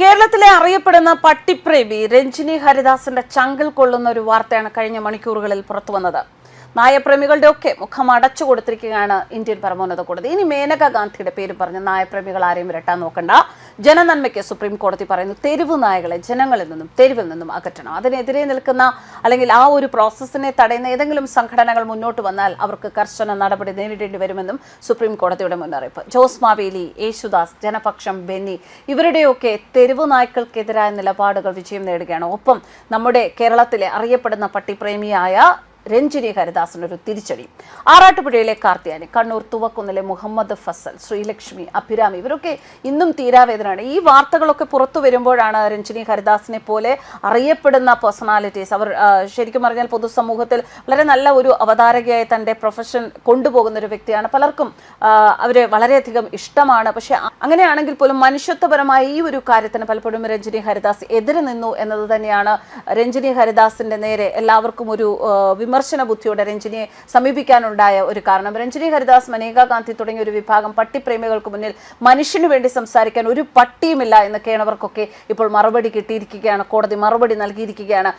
കേരളത്തിലെ അറിയപ്പെടുന്ന പട്ടിപ്രേമി രഞ്ജിനി ഹരിദാസിന്റെ ചങ്കൽ കൊള്ളുന്ന ഒരു വാർത്തയാണ് കഴിഞ്ഞ മണിക്കൂറുകളിൽ പുറത്തു വന്നത്. നായപ്രേമികളുടെ ഒക്കെ മുഖം അടച്ചു കൊടുത്തിരിക്കുകയാണ് ഇന്ത്യൻ പരമോന്നത കോടതി. ഇനി മേനക ഗാന്ധിയുടെ പേര് പറഞ്ഞ് നായപ്രേമികൾ ആരെയും ഇരട്ടാൻ നോക്കണ്ട. ജനനന്മയ്ക്ക് സുപ്രീം കോടതി പറയുന്നു തെരുവ് നായകളെ ജനങ്ങളിൽ നിന്നും തെരുവിൽ നിന്നും അകറ്റണം. അതിനെതിരെ നിൽക്കുന്ന അല്ലെങ്കിൽ ആ ഒരു പ്രോസസ്സിനെ തടയുന്ന ഏതെങ്കിലും സംഘടനകൾ മുന്നോട്ട് വന്നാൽ അവർക്ക് കർശന നടപടി നേരിടേണ്ടി വരുമെന്നും സുപ്രീം കോടതിയുടെ മുന്നറിയിപ്പ്. ജോസ് മാവേലി യേശുദാസ് ജനപക്ഷം ബെന്നി ഇവരുടെയൊക്കെ തെരുവ് നായ്ക്കൾക്കെതിരായ നിലപാടുകൾ വിജയം നേടുകയാണ്. ഒപ്പം നമ്മുടെ കേരളത്തിലെ അറിയപ്പെടുന്ന പട്ടിപ്രേമിയായ രഞ്ജിനി ഹരിദാസിന് ഒരു തിരിച്ചടി. ആറാട്ടുപുഴയിലെ കാർത്തിയാനി കണ്ണൂർ തുവക്കുന്നിലെ മുഹമ്മദ് ഫസൽ ശ്രീലക്ഷ്മി അഭിരാമി ഇവരൊക്കെ ഇന്നും തീരാവേദനയാണ്. ഈ വാർത്തകളൊക്കെ പുറത്തു വരുമ്പോഴാണ് രഞ്ജിനി ഹരിദാസിനെ പോലെ അറിയപ്പെടുന്ന പേഴ്സണാലിറ്റീസ് അവർ ശരിക്കും പറഞ്ഞാൽ പൊതുസമൂഹത്തിൽ വളരെ നല്ല ഒരു അവതാരകയായി തന്റെ പ്രൊഫഷൻ കൊണ്ടുപോകുന്ന ഒരു വ്യക്തിയാണ്. പലർക്കും അവരെ വളരെയധികം ഇഷ്ടമാണ്. പക്ഷേ അങ്ങനെയാണെങ്കിൽ പോലും മനുഷ്യത്വപരമായ ഈ ഒരു കാര്യത്തിന് പലപ്പോഴും രഞ്ജിനി ഹരിദാസ് എതിര് നിന്നു എന്നത് തന്നെയാണ് രഞ്ജിനി ഹരിദാസിന്റെ നേരെ എല്ലാവർക്കും ഒരു വിമർശന ബുദ്ധിയോടെ രഞ്ജിനിയെ സമീപിക്കാനുണ്ടായ ഒരു കാരണം. രഞ്ജിനി ഹരിദാസ് മനേക ഗാന്ധി തുടങ്ങിയ ഒരു വിഭാഗം പട്ടിപ്രേമികൾക്ക് മുന്നിൽ മനുഷ്യന് വേണ്ടി സംസാരിക്കാൻ ഒരു പട്ടിയുമില്ല എന്ന് കേണവർക്കൊക്കെ ഇപ്പോൾ മറുപടി കിട്ടിയിരിക്കുകയാണ്. കോടതി മറുപടി നൽകിയിരിക്കുകയാണ്.